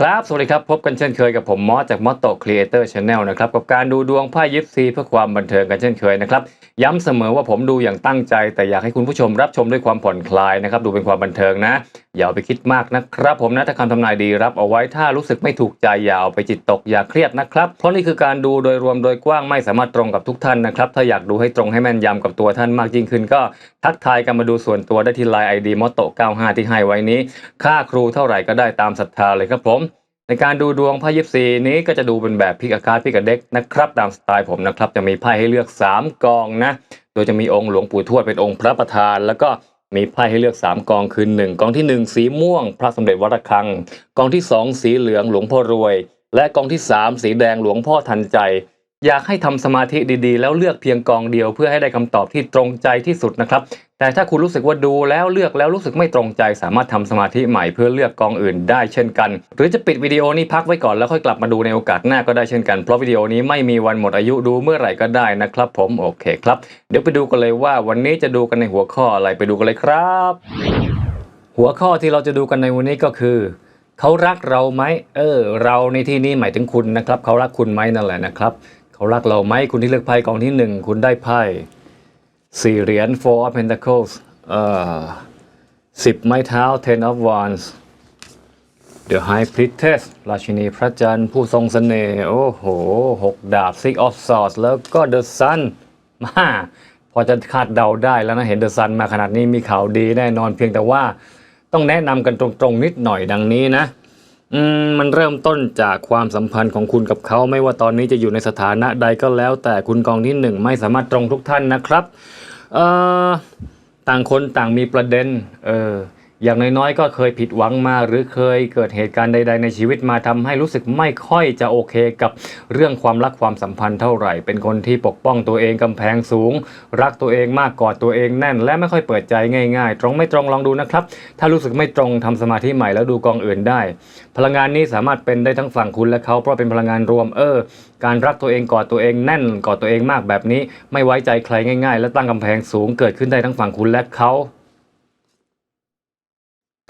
ครับ สวัสดีครับ พบกันเช่นเคยกับผมมอสจากมอสโตครีเอเตอร์ชาแนลนะครับ กับการดูดวงไพ่ยิปซีเพื่อความบันเทิงกันเช่นเคยนะครับ ย้ำเสมอว่าผมดูอย่างตั้งใจ แต่อยากให้คุณผู้ชมรับชมด้วยความผ่อนคลายนะครับ ดูเป็นความบันเทิงนะ อย่าไปคิดมากนะครับ ผมนะถ้าคำทำนายดีรับเอาไว้ถ้ารู้สึกไม่ถูกใจอย่าเอาไปจิตตกอย่าเครียดนะครับ เพราะนี่คือการดูโดยรวมโดยกว้างไม่สามารถตรงกับทุกท่านนะครับถ้าอยากดูให้ตรงให้แม่นยำกับตัวท่านมากยิ่งขึ้น ก็ทักทายกันมาดูส่วนตัวได้ที่ไลน์ไอดีมอตโต95ที่ให้ไว้นี้ ค่าครูเท่าไหร่ก็ได้ตามศรัทธาเลยครับผม ในการดูดวงไพ่ยิปซีนี้ก็จะดูเป็นแบบพิกอาคาร์พิกเด็กนะครับ ตามสไตล์ผมนะครับ จะมีไพ่ให้เลือก 3 กองนะ โดยจะมีองค์หลวงปู่ทวดเป็นองค์พระประธาน แล้วก็มีไพ่ให้เลือก 3 กองคือ 1 กองทีหนึ่1 สีม่วง พระสมเด็จวัดระฆัง กองที่ 2 สีเหลืองหลวงพ่อรวย และกองที่ 3 สีแดงหลวงพ่อทันใจ อยากให้ทำสมาธิดีๆ แล้วเลือกเพียงกองเดียวเพื่อให้ได้คำตอบที่ตรงใจที่สุดนะครับ แต่ถ้าคุณรู้สึกว่าดูแล้วเลือกแล้วรู้สึกไม่ตรงใจ สามารถทำสมาธิใหม่เพื่อเลือกกองอื่นได้เช่นกัน หรือจะปิดวิดีโอนี้พักไว้ก่อนแล้วค่อยกลับมาดูในโอกาสหน้าก็ได้เช่นกันเพราะวิดีโอนี้ไม่มีวันหมดอายุดูเมื่อไหร่ก็ได้นะครับ ผมโอเคครับ เดี๋ยวไปดูกันเลยว่าวันนี้จะดูกันในหัวข้ออะไรไปดูกันเลยครับ หัวข้อที่เราจะดูกันในวันนี้ก็คือเขารักเราไหมเออ เราในที่นี้หมายถึงคุณนะครับ เขารักคุณไหมนั่นแหละนะครับ เขารักเราไหมคุณที่เลือกไพ่กองที่หนึ่งคุณได้ไพ่สี่เหรียญ four of pentacles เอ่อสิบไม้เท้า ten of wands the high priestess ราชินีพระจันทร์ผู้ทรงเสน่ห์โอ้โหหกดาบ six of swords แล้วก็ the sun มาพอจะคาดเดาได้แล้วนะเห็น the sun มาขนาดนี้มีข่าวดีแน่นอนเพียงแต่ว่าต้องแนะนำกันตรงๆนิดหน่อยดังนี้นะ อืมมันเริ่มต้นจากความสัมพันธ์ของคุณกับเขาไม่ว่าตอนนี้จะอยู่ในสถานะใดก็แล้ว แต่คุณกองที่หนึ่งไม่สามารถตรงทุกท่านนะครับเอ่อต่างคนต่างมีประเด็นเออ อย่างน้อยๆ ก็เคยผิดหวังมาหรือเคยเกิดเหตุการณ์ใด ๆ ในชีวิตมาทำให้รู้สึกไม่ค่อยจะโอเคกับเรื่องความรักความสัมพันธ์เท่าไหร่ เป็นคนที่ปกป้องตัวเองกำแพงสูง รักตัวเองมากกอดตัวเองแน่น และไม่ค่อยเปิดใจง่าย ๆ ตรงไม่ตรงลองดูนะครับ ถ้ารู้สึกไม่ตรงทำสมาธิใหม่แล้วดูกองอื่นได้ พลังงานนี้สามารถเป็นได้ทั้งฝั่งคุณและเขาเพราะเป็นพลังงานรวมเออ การรักตัวเองกอดตัวเองแน่นกอดตัวเองมากแบบนี้ ไม่ไว้ใจใครง่าย ๆ และตั้งกำแพงสูงเกิดขึ้นได้ทั้งฝั่งคุณและเขา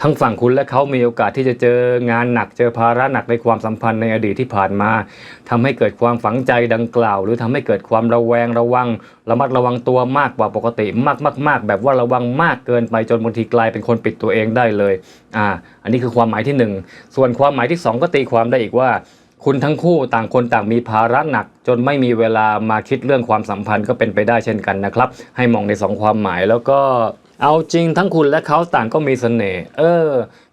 ทั้งฝั่งคุณและเขามีโอกาสที่จะเจองานหนักเจอภาระหนักในความสัมพันธ์ในอดีตที่ผ่านมาทำให้เกิดความฝังใจดังกล่าว หรือทำให้เกิดความระแวงระวัง ระมัดระวังตัวมากกว่าปกติมากมากมากแบบว่าระวังมากเกินไปจนบางทีกลายเป็นคนปิดตัวเองได้เลยอ่าอันนี้คือความหมายที่หนึ่งส่วนความหมายที่สองก็ตีความได้อีกว่าคุณทั้งคู่ต่างคนต่างมีภาระหนัก จนไม่มีเวลามาคิดเรื่องความสัมพันธ์ก็เป็นไปได้เช่นกันนะครับ ให้มองในสองความหมายแล้วก็ เอาจริงทั้งคุณและเขาต่างก็มีเสน่ห์เออ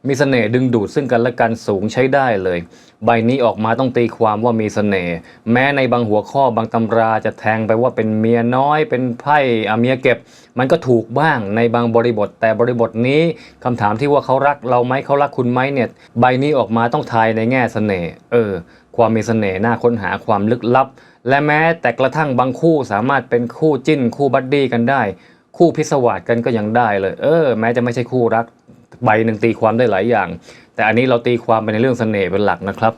มีเสน่ห์ดึงดูดซึ่งกันและกันสูงใช้ได้เลย ใบนี้ออกมาต้องตีความว่ามีเสน่ห์แม้ในบางหัวข้อบางตำราจะแทงไปว่าเป็นเมียน้อย เป็นไพ่อเมียเก็บ มันก็ถูกบ้างในบางบริบท แต่บริบทนี้คำถามที่ว่าเขารักเราไหมเขารักคุณไหมเนี่ย ใบนี้ออกมาต้องทายในแง่เสน่ห์เออ ความมีเสน่ห์น่าค้นหาความลึกลับ และแม้แต่กระทั่งบางคู่สามารถเป็นคู่จิ้นคู่บัดดี้กันได้ คู่พิศวาสกันก็ยังได้เลย เออ แม้จะไม่ใช่คู่รักใบหนึ่งตีความได้หลายอย่าง แต่อันนี้เราตีความไปในเรื่องเสน่ห์เป็นหลักนะครับ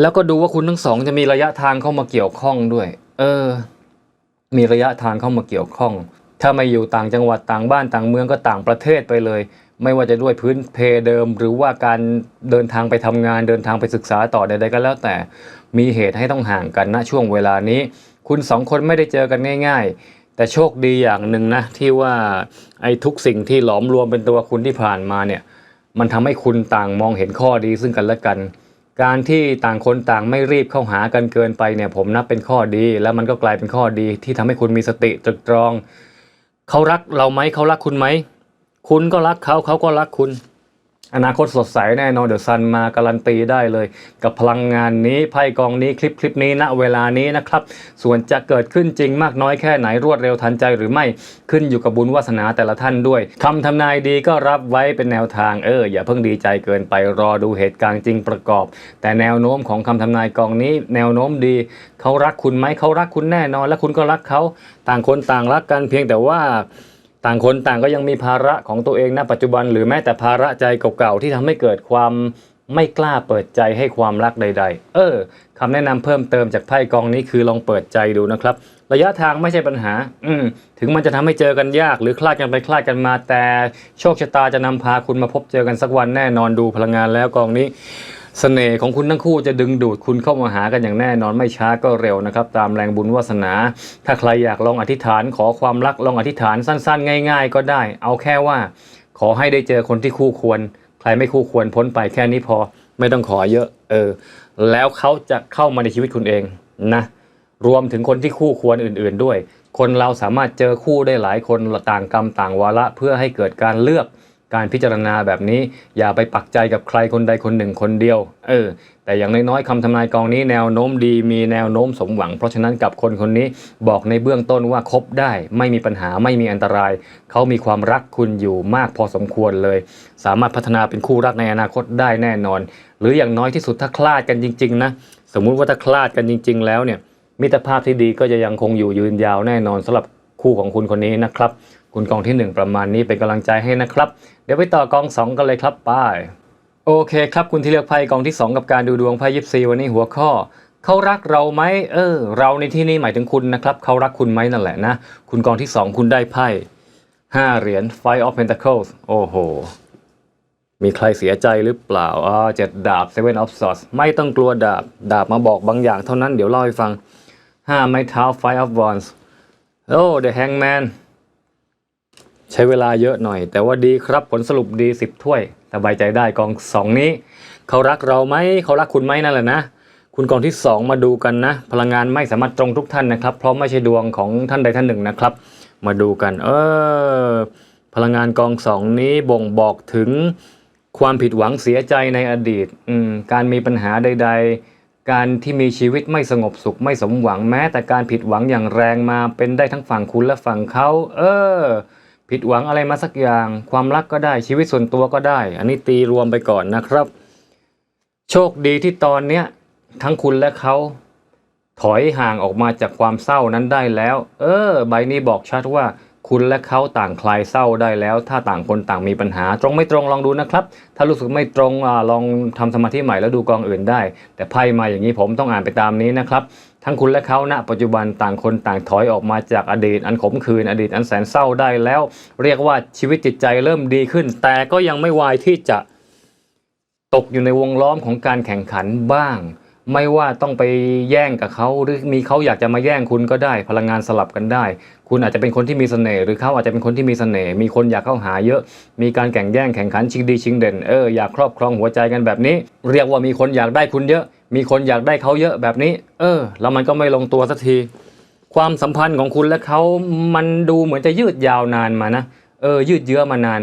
แล้วก็ดูว่าคุณทั้งสองจะมีระยะทางเข้ามาเกี่ยวข้องด้วย เออ มีระยะทางเข้ามาเกี่ยวข้อง ถ้าไม่อยู่ต่างจังหวัดต่างบ้านต่างเมืองก็ต่างประเทศไปเลย ไม่ว่าจะด้วยพื้นเพเดิม หรือว่าการเดินทางไปทำงานเดินทางไปศึกษาต่อใดๆก็แล้วแต่มีเหตุให้ต้องห่างกันณช่วงเวลานี้ คุณสองคนไม่ได้เจอกันง่าย ๆ แต่โชคดีอย่างหนึ่งนะที่ว่าไอ้ทุกสิ่งที่หลอมรวมเป็นตัวคุณที่ผ่านมาเนี่ยมันทำให้คุณต่างมองเห็นข้อดีซึ่งกันและกัน การที่ต่างคนต่างไม่รีบเข้าหากันเกินไปเนี่ยผมนับเป็นข้อดี แล้วมันก็กลายเป็นข้อดีที่ทำให้คุณมีสติตรึกตรอง เขารักเราไหมเขารักคุณไหม คุณก็รักเขาเขาก็รักคุณ อนาคตสดใสแน่นอนเดี๋ยวซันมาการันตีได้เลย กับพลังงานนี้ไพ่กองนี้คลิปคลิปนี้ณเวลานี้นะครับ ส่วนจะเกิดขึ้นจริงมากน้อยแค่ไหนรวดเร็วทันใจหรือไม่ขึ้นอยู่กับบุญวาสนาแต่ละท่านด้วยคำทำนายดีก็รับไว้เป็นแนวทางเออ อย่าเพิ่งดีใจเกินไปรอดูเหตุการณ์จริงประกอบ แต่แนวโน้มของคำทำนายกองนี้ แนวโน้มดีเขารักคุณไหมเขารักคุณแน่นอน และคุณก็รักเขาต่างคนต่างรักกันเพียงแต่ว่า ต่างคนต่างก็ยังมีภาระของตัวเองณปัจจุบันหรือแม้แต่ภาระใจเก่าๆที่ทำให้เกิดความไม่กล้าเปิดใจให้ความรักใด ๆ เออคำแนะนำเพิ่มเติมจากไพ่กองนี้คือลองเปิดใจดูนะครับ ระยะทางไม่ใช่ปัญหา อืถึงมันจะทำให้เจอกันยาก หรือคลาดกันไปคลาดกันมา แต่โชคชะตาจะนำพาคุณมาพบเจอกันสักวันแน่นอนดูพลังงานแล้วกองนี้ เสน่ห์ของคุณทั้งคู่จะดึงดูดคุณเข้ามาหากันอย่างแน่นอนไม่ช้าก็เร็วนะครับ ตามแรงบุญวาสนา ถ้าใครอยากลองอธิษฐานขอความรักลองอธิษฐานสั้นๆ ง่าย ๆ ก็ได้ เอาแค่ว่า ขอให้ได้เจอคนที่คู่ควร ใครไม่คู่ควรพ้นไปแค่นี้พอไม่ต้องขอเยอะ เออ แล้วเขาจะเข้ามาในชีวิตคุณเองนะรวมถึงคนที่คู่ควรอื่น ๆด้วย คนเราสามารถเจอคู่ได้หลายคนต่างกรรมต่างวาระเพื่อให้เกิดการเลือก การพิจารณาแบบนี้อย่าไปปักใจกับใครคนใดคนหนึ่งคนเดียว เออ แต่อย่างน้อยๆคำทำนายกองนี้แนวโน้มดีมีแนวโน้มสมหวัง เพราะฉะนั้นกับคนคนนี้บอกในเบื้องต้นว่าคบได้ ไม่มีปัญหาไม่มีอันตราย เขามีความรักคุณอยู่มากพอสมควรเลย สามารถพัฒนาเป็นคู่รักในอนาคตได้แน่นอน หรืออย่างน้อยที่สุดถ้าคลาดกันจริง ๆ นะ สมมุติว่าถ้าคลาดกันจริง ๆ แล้วเนี่ยมิตรภาพที่ดีก็จะยังคงอยู่ยืนยาวแน่นอนสำหรับคู่ของคุณคนนี้นะครับ คุณกองที่ 1 ประมาณนี้เป็นกำลังใจให้นะครับ เดี๋ยวไปต่อกอง 2 กันเลยครับไป้ายโอเคครับคุณที่เลือกไพ่กองที่ 2 กับการดูดวงไพ่ยิปซีวันนี้หัวข้อเขารักเราไหมเออ เราในที่นี้หมายถึงคุณนะครับเขารักคุณไหมนั่นแหละนะ คุณกองที่ 2 คุณได้ไพ่ห้าเหรียญ Five of Pentacles โอ้โห มีใครเสียใจหรือเปล่าอ่าเจ็ดดาบ Seven of Swords ไม่ต้องกลัวดาบ ดาบมาบอกบางอย่างเท่านั้นเดี๋ยวเล่าให้ฟังห้าไม้เท้า Five of Wands โอ้ The Hangman ใช้เวลาเยอะหน่อย แต่ว่าดีครับผลสรุปดี 10 ถ้วยสบายใจได้กอง 2 นี้ เขารักเราไหมเขารักคุณไหมนั่นแหละนะ คุณกองที่ 2 มาดูกันนะ พลังงานไม่สามารถตรงทุกท่านนะครับ เพราะไม่ใช่ดวงของท่านใดท่านหนึ่งนะครับ มาดูกัน เออพลังงานกองสองนี้บ่งบอกถึงความผิดหวังเสียใจในอดีตการมีปัญหาใด ๆ การที่มีชีวิตไม่สงบสุขไม่สมหวังแม้ แต่การผิดหวังอย่างแรงมาเป็นได้ทั้งฝั่งคุณและฝั่งเขา เออ ผิดหวังอะไรมาสักอย่าง ความรักก็ได้ชีวิตส่วนตัวก็ได้ อันนี้ตีรวมไปก่อนนะครับ โชคดีที่ตอนเนี้ยทั้งคุณและเขาถอยห่างออกมาจากความเศร้านั้นได้แล้ว เออ ใบนี้บอกชัดว่า คุณและเขาต่างคลายเศร้าได้แล้ว ถ้าต่างคนต่างมีปัญหา ตรงไม่ตรงลองดูนะครับ ถ้ารู้สึกไม่ตรงอาลองทำสมาธิใหม่แล้วดูกองอื่นได้ แต่ไพ่มาอย่างนี้ผมต้องอ่านไปตามนี้นะครับทั้งคุณและเขาณปัจจุบันต่างคนต่างถอยออกมาจากอดีต อันขมขื่นอดีตอันแสนเศร้าได้แล้ว เรียกว่าชีวิตจิตใจเริ่มดีขึ้น แต่ก็ยังไม่วายที่จะตกอยู่ในวงล้อมของการแข่งขันบ้าง ไม่ว่าต้องไปแย่งกับเขาหรือมีเขาอยากจะมาแย่งคุณก็ได้ พลังงานสลับกันได้ คุณอาจจะเป็นคนที่มีเสน่ห์หรือเขาอาจจะเป็นคนที่มีเสน่ห์มีคนอยากเข้าหาเยอะ มีการแข่งแย่งแข่งขันชิงดีชิงเด่นเอออยากครอบครองหัวใจกันแบบนี้ เรียกว่ามีคนอยากได้คุณเยอะ มีคนอยากได้เขาเยอะแบบนี้ เออ แล้วมันก็ไม่ลงตัวสักที ความสัมพันธ์ของคุณและเขามันดูเหมือนจะยืดยาวนานมานะเออ ยืดเยื้อมานาน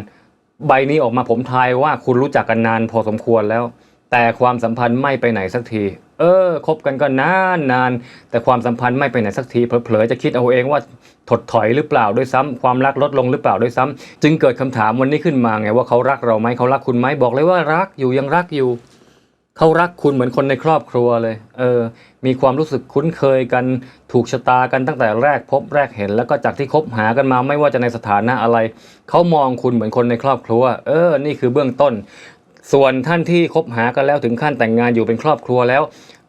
ใบนี้ออกมาผมทายว่าคุณรู้จักกันนานพอสมควรแล้ว แต่ความสัมพันธ์ไม่ไปไหนสักที เออคบกันก็นานนานแต่ความสัมพันธ์ไม่ไปไหนสักทีเผลอๆจะคิดเอาเองว่าถดถอยหรือเปล่าด้วยซ้ำความรักลดลงหรือเปล่าด้วยซ้ำจึงเกิดคำถามวันนี้ขึ้นมาไงว่าเขารักเราไหมเขารักคุณไหมบอกเลยว่ารักอยู่ยังรักอยู่เขารักคุณเหมือนคนในครอบครัวเลย เออ มีความรู้สึกคุ้นเคยกัน ถูกชะตากันตั้งแต่แรกพบแรกเห็น แล้วก็จากที่คบหากันมาไม่ว่าจะในสถานะอะไร เขามองคุณเหมือนคนในครอบครัว เออ นี่คือเบื้องต้น ส่วนท่านที่คบหากันแล้วถึงขั้นแต่งงานอยู่เป็นครอบครัวแล้ว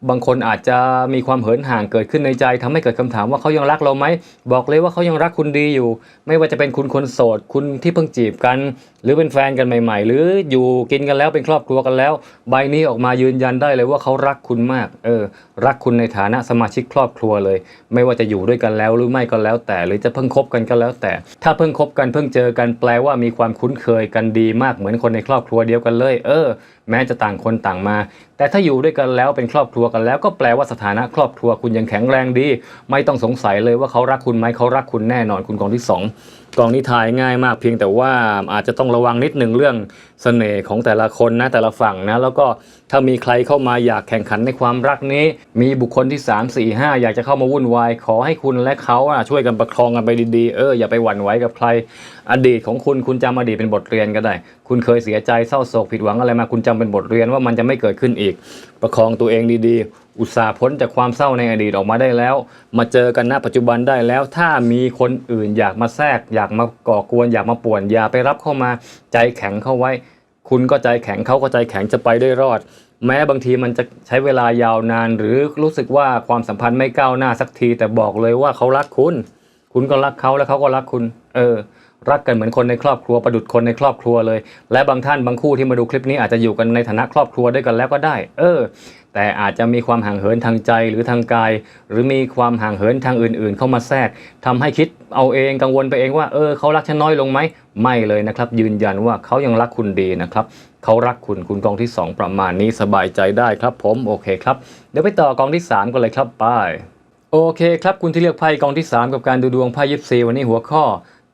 บางคนอาจจะมีความเหินห่างเกิดขึ้นในใจทำให้เกิดคำถามว่าเขายังรักเราไหม บอกเลยว่าเขายังรักคุณดีอยู่ ไม่ว่าจะเป็นคุณคนโสด คุณที่เพิ่งจีบกัน หรือเป็นแฟนกันใหม่ ๆ หรืออยู่กินกันแล้วเป็นครอบครัวกันแล้ว ใบนี้ออกมายืนยันได้เลยว่าเขารักคุณมาก เออ รักคุณในฐานะสมาชิกครอบครัวเลย ไม่ว่าจะอยู่ด้วยกันแล้วหรือไม่ก็แล้ว แต่หรือจะเพิ่งคบกันก็แล้วแต่ ถ้าเพิ่งคบกันเพิ่งเจอกันแปลว่ามีความคุ้นเคยกันดีมากเหมือนคนในครอบครัวเดียวกันเลย เออ แม้จะต่างคนต่างมา แต่ถ้าอยู่ด้วยกันแล้วเป็นครอบครัวกันแล้วก็แปลว่าสถานะครอบครัวคุณยังแข็งแรงดี ไม่ต้องสงสัยเลยว่าเขารักคุณไหมเขารักคุณแน่นอนคุณกองที่สองกองนี้ทายง่ายมากเพียงแต่ว่าอาจจะต้องระวังนิดหนึ่งเรื่องเสน่ห์ของแต่ละคนนะแต่ละฝั่งนะแล้วก็ ถ้ามีใครเข้ามาอยากแข่งขันในความรักนี้ มีบุคคลที่ 3 4 5 อยากจะเข้ามาวุ่นวาย ขอให้คุณและเขาอะช่วยกันประคองกันไปดีๆ เอออย่าไปหวั่นไหวกับใคร อดีตของคุณคุณจำอดีตเป็นบทเรียนก็ได้ คุณเคยเสียใจเศร้าโศกผิดหวังอะไรมาคุณจำเป็นบทเรียนว่ามันจะไม่เกิดขึ้นอีก ประคองตัวเองดีๆ อุตส่าห์พ้นจากความเศร้าในอดีตออกมาได้แล้ว มาเจอกันณปัจจุบันได้แล้ว ถ้ามีคนอื่นอยากมาแทรก อยากมาก่อกวนอยากมาป่วนอย่าไปรับเข้ามาใจแข็งเข้าไว้ คุณก็ใจแข็งเขาก็ใจแข็งจะไปได้รอด แม้บางทีมันจะใช้เวลายาวนาน หรือรู้สึกว่าความสัมพันธ์ไม่ก้าวหน้าสักที แต่บอกเลยว่าเขารักคุณ คุณก็รักเขาแล้วเขาก็รักคุณ เออ รักกันเหมือนคนในครอบครัวประดุดคนในครอบครัวเลย และบางท่านบางคู่ที่มาดูคลิปนี้อาจจะอยู่กันในฐานะครอบครัวด้วยกันแล้วก็ได้ เออ แต่อาจจะมีความห่างเหินทางใจหรือทางกาย หรือมีความห่างเหินทางอื่น ๆ เข้ามาแทรกทำให้คิดเอาเองกังวลไปเองว่าเออเขารักฉันน้อยลงไหมไม่เลยนะครับ ยืนยันว่าเขายังรักคุณดีนะครับเขารักคุณคุณกองที่สองประมาณนี้สบายใจได้ครับผมโอเคครับเดี๋ยวไปต่อกองที่สามกันเลยครับไปโอเคครับคุณที่เลือกไพ่กองที่ 3 กับการดูดวงไพ่ยิปซีวันนี้หัวข้อ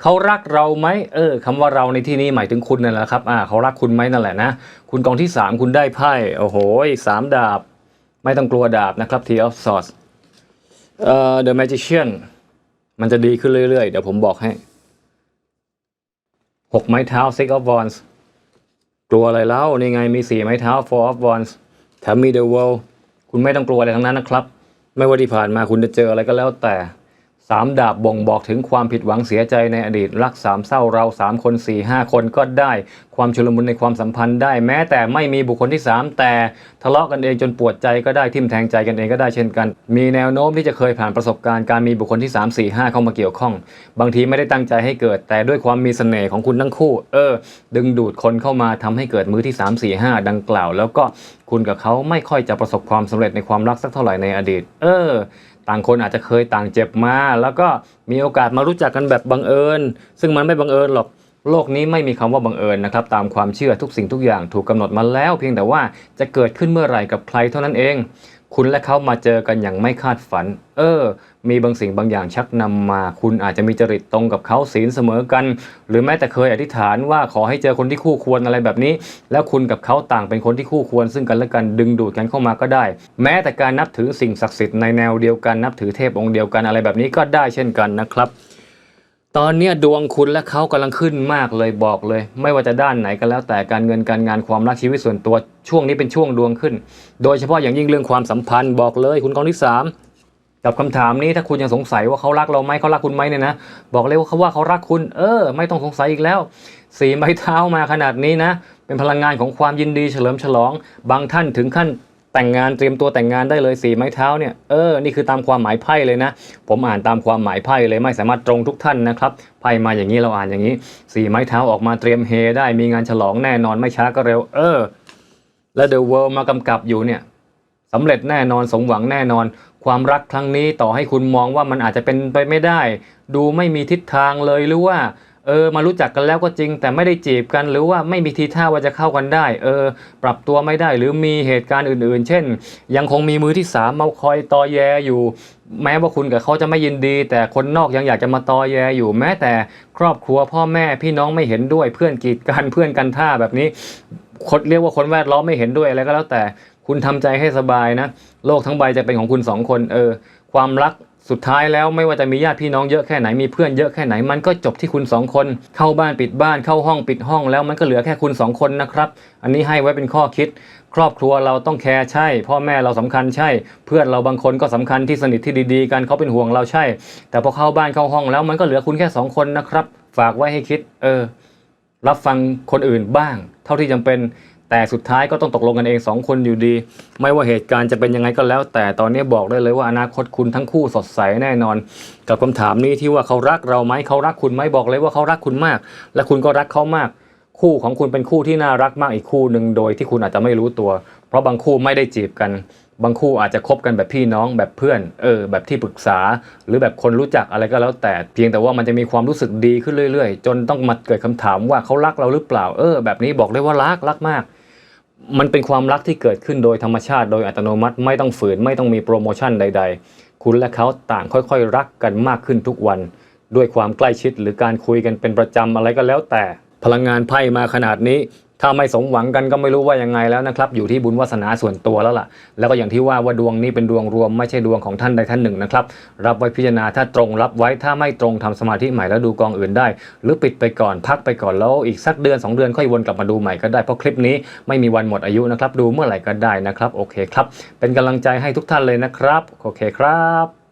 เขารักเราไหมเออคำว่าเราในที่นี้หมายถึงคุณนั่นแหละครับอ่าเขารักคุณไหมนั่นแหละนะคุณกองที่ 3 คุณได้ไพ่โอ้โหสามดาบ ไม่ต้องกลัวดาบนะครับ T of Swords เอ่อ The Magician มันจะดีขึ้นเรื่อยๆ เดี๋ยวผมบอกให้หกไม้เท้า Six of Wands กลัวอะไรแล้วนี่ไงมีสี่ไม้เท้า Four of Wands แถมมี The World คุณไม่ต้องกลัวอะไรทั้งนั้นนะครับ ไม่ว่าที่ผ่านมาคุณจะเจออะไรก็แล้วแต่ สามดาบบ่งบอกถึงความผิดหวังเสียใจในอดีต รักสามเศร้าเราสามคนสี่ห้าคนก็ได้ ความชุลมุนในความสัมพันธ์ได้แม้แต่ไม่มีบุคคลที่สามแต่ทะเลาะกันเองจนปวดใจก็ได้ทิ่มแทงใจกันเองก็ได้เช่นกัน มีแนวโน้มที่จะเคยผ่านประสบการณ์การมีบุคคลที่ 3 4 5 เข้ามาเกี่ยวข้อง บางทีไม่ได้ตั้งใจให้เกิด แต่ด้วยความมีเสน่ห์ของคุณทั้งคู่ เออ ดึงดูดคนเข้ามาทำให้เกิดมือที่ 3 4 5 ดังกล่าว แล้วก็คุณกับเขาไม่ค่อยจะประสบความสำเร็จในความรักสักเท่าไหร่ในอดีต เออ ต่างคนอาจจะเคยต่างเจ็บมา แล้วก็มีโอกาสมารู้จักกันแบบบังเอิญ ซึ่งมันไม่บังเอิญหรอกโลกนี้ไม่มีคำว่าบังเอิญนะครับ ตามความเชื่อทุกสิ่งทุกอย่างถูกกำหนดมาแล้ว เพียงแต่ว่าจะเกิดขึ้นเมื่อไหร่กับใครเท่านั้นเอง คุณและเขามาเจอกันอย่างไม่คาดฝัน เออ มีบางสิ่งบางอย่างชักนำมา คุณอาจจะมีจริตตรงกับเขาศีลเสมอกัน หรือแม้แต่เคยอธิษฐานว่าขอให้เจอคนที่คู่ควรอะไรแบบนี้ แล้วคุณกับเขาต่างเป็นคนที่คู่ควร ซึ่งกันและกันดึงดูดกันเข้ามาก็ได้ แม้แต่การนับถือสิ่งศักดิ์สิทธิ์ในแนวเดียวกันนับถือเทพองค์เดียวกันอะไรแบบนี้ก็ได้เช่นกันนะครับ ตอนนี้ดวงคุณและเขากำลังขึ้นมากเลยบอกเลย ไม่ว่าจะด้านไหนก็แล้วแต่การเงินการงานความรักชีวิตส่วนตัวช่วงนี้เป็นช่วงดวงขึ้น โดยเฉพาะอย่างยิ่งเรื่องความสัมพันธ์บอกเลย คุณกองที่สามกับคำถามนี้ถ้าคุณยังสงสัยว่าเขารักเราไหมเขารักคุณไหมเนี่ยนะบอกเลยว่าเขาว่าเขารักคุณ เออ ไม่ต้องสงสัยอีกแล้ว สีไม้เท้ามาขนาดนี้นะ เป็นพลังงานของความยินดีเฉลิมฉลอง บางท่านถึงขั้น แต่งงานเตรียมตัวแต่งงานได้เลยสีไม้เท้าเนี่ยเออนี่คือตามความหมายไพ่เลยนะ ผมอ่านตามความหมายไพ่เลยไม่สามารถตรงทุกท่านนะครับไพ่มาอย่างนี้เราอ่านอย่างนี้ สีไม้เท้าออกมาเตรียมเฮได้มีงานฉลองแน่นอนไม่ช้าก็เร็ว เออ และ The World มากำกับอยู่เนี่ยสำเร็จแน่นอนสมหวังแน่นอน ความรักครั้งนี้ต่อให้คุณมองว่ามันอาจจะเป็นไปไม่ได้ ดูไม่มีทิศทางเลยหรือว่า เออมารู้จักกันแล้วก็จริง แต่ไม่ได้จีบกันหรือว่าไม่มีทีท่าว่าจะเข้ากันได้ เออ ปรับตัวไม่ได้หรือมีเหตุการณ์อื่น ๆ เช่น ยังคงมีมือที่สามมาคอยตอแยอยู่ แม้ว่าคุณกับเขาจะไม่ยินดี แต่คนนอกยังอยากจะมาตอแยอยู่แม้แต่ครอบครัวพ่อแม่พี่น้องไม่เห็นด้วย เพื่อนกีดกันเพื่อนกันท่าแบบนี้คนเรียกว่าคนแวดล้อมไม่เห็นด้วยอะไรก็แล้วแต่คุณทำใจให้สบายนะ โลกทั้งใบจะเป็นของคุณสองคนเออ ความรัก สุดท้ายแล้วไม่ว่าจะมีญาติพี่น้องเยอะแค่ไหนมีเพื่อนเยอะแค่ไหนมันก็จบที่คุณสองคน เข้าบ้านปิดบ้านเข้าห้องปิดห้องแล้วมันก็เหลือแค่คุณสองคนนะครับ อันนี้ให้ไว้เป็นข้อคิด ครอบครัวเราต้องแคร์ใช่ พ่อแม่เราสำคัญใช่ เพื่อนเราบางคนก็สำคัญที่สนิทที่ดีๆ กันเขาเป็นห่วงเราใช่ แต่พอเข้าบ้านเข้าห้องแล้วมันก็เหลือคุณแค่สองคนนะครับ ฝากไว้ให้คิด เออ รับฟังคนอื่นบ้าง เท่าที่จำเป็น แต่สุดท้ายก็ต้องตกลงกันเองสองคนอยู่ดี ไม่ว่าเหตุการณ์จะเป็นยังไงก็แล้ว แต่ตอนนี้บอกได้เลยว่าอนาคตคุณทั้งคู่สดใสแน่นอน กับคำถามนี้ที่ว่าเขารักเราไหมเขารักคุณไหมบอกเลยว่าเขารักคุณมาก และคุณก็รักเขามาก คู่ของคุณเป็นคู่ที่น่ารักมากอีกคู่หนึ่งโดยที่คุณอาจจะไม่รู้ตัว เพราะบางคู่ไม่ได้จีบกัน บางคู่อาจจะคบกันแบบพี่น้องแบบเพื่อนเออแบบที่ปรึกษา หรือแบบคนรู้จักอะไรก็แล้วแต่ เพียงแต่ว่ามันจะมีความรู้สึกดีขึ้นเรื่อย ๆ จนต้องมาเกิดคำถามว่าเขารักเราหรือเปล่า เออ แบบนี้บอกเลยว่ารักรักมาก มันเป็นความรักที่เกิดขึ้นโดยธรรมชาติ โดยอัตโนมัติไม่ต้องฝืนไม่ต้องมีโปรโมชั่นใด ๆ คุณและเขาต่างค่อยๆ รักกันมากขึ้นทุกวัน ด้วยความใกล้ชิดหรือการคุยกันเป็นประจำอะไรก็แล้วแต่ พลังงานไพ่มาขนาดนี้ ถ้าไม่สมหวังกันก็ไม่รู้ว่ายังไงแล้วนะครับ อยู่ที่บุญวาสนาส่วนตัวแล้วล่ะ แล้วก็อย่างที่ว่าว่าดวงนี้เป็นดวงรวมไม่ใช่ดวงของท่านใดท่านหนึ่งนะครับ รับไว้พิจารณาถ้าตรงรับไว้ถ้าไม่ตรงทำสมาธิใหม่แล้วดูกองอื่นได้ หรือปิดไปก่อนพักไปก่อนแล้วอีกสักเดือน 2 เดือนค่อยวนกลับมาดูใหม่ก็ได้เพราะคลิปนี้ไม่มีวันหมดอายุนะครับ ดูเมื่อไหร่ก็ได้นะครับโอเคครับ เป็นกำลังใจให้ทุกท่านเลยนะครับโอเคครับ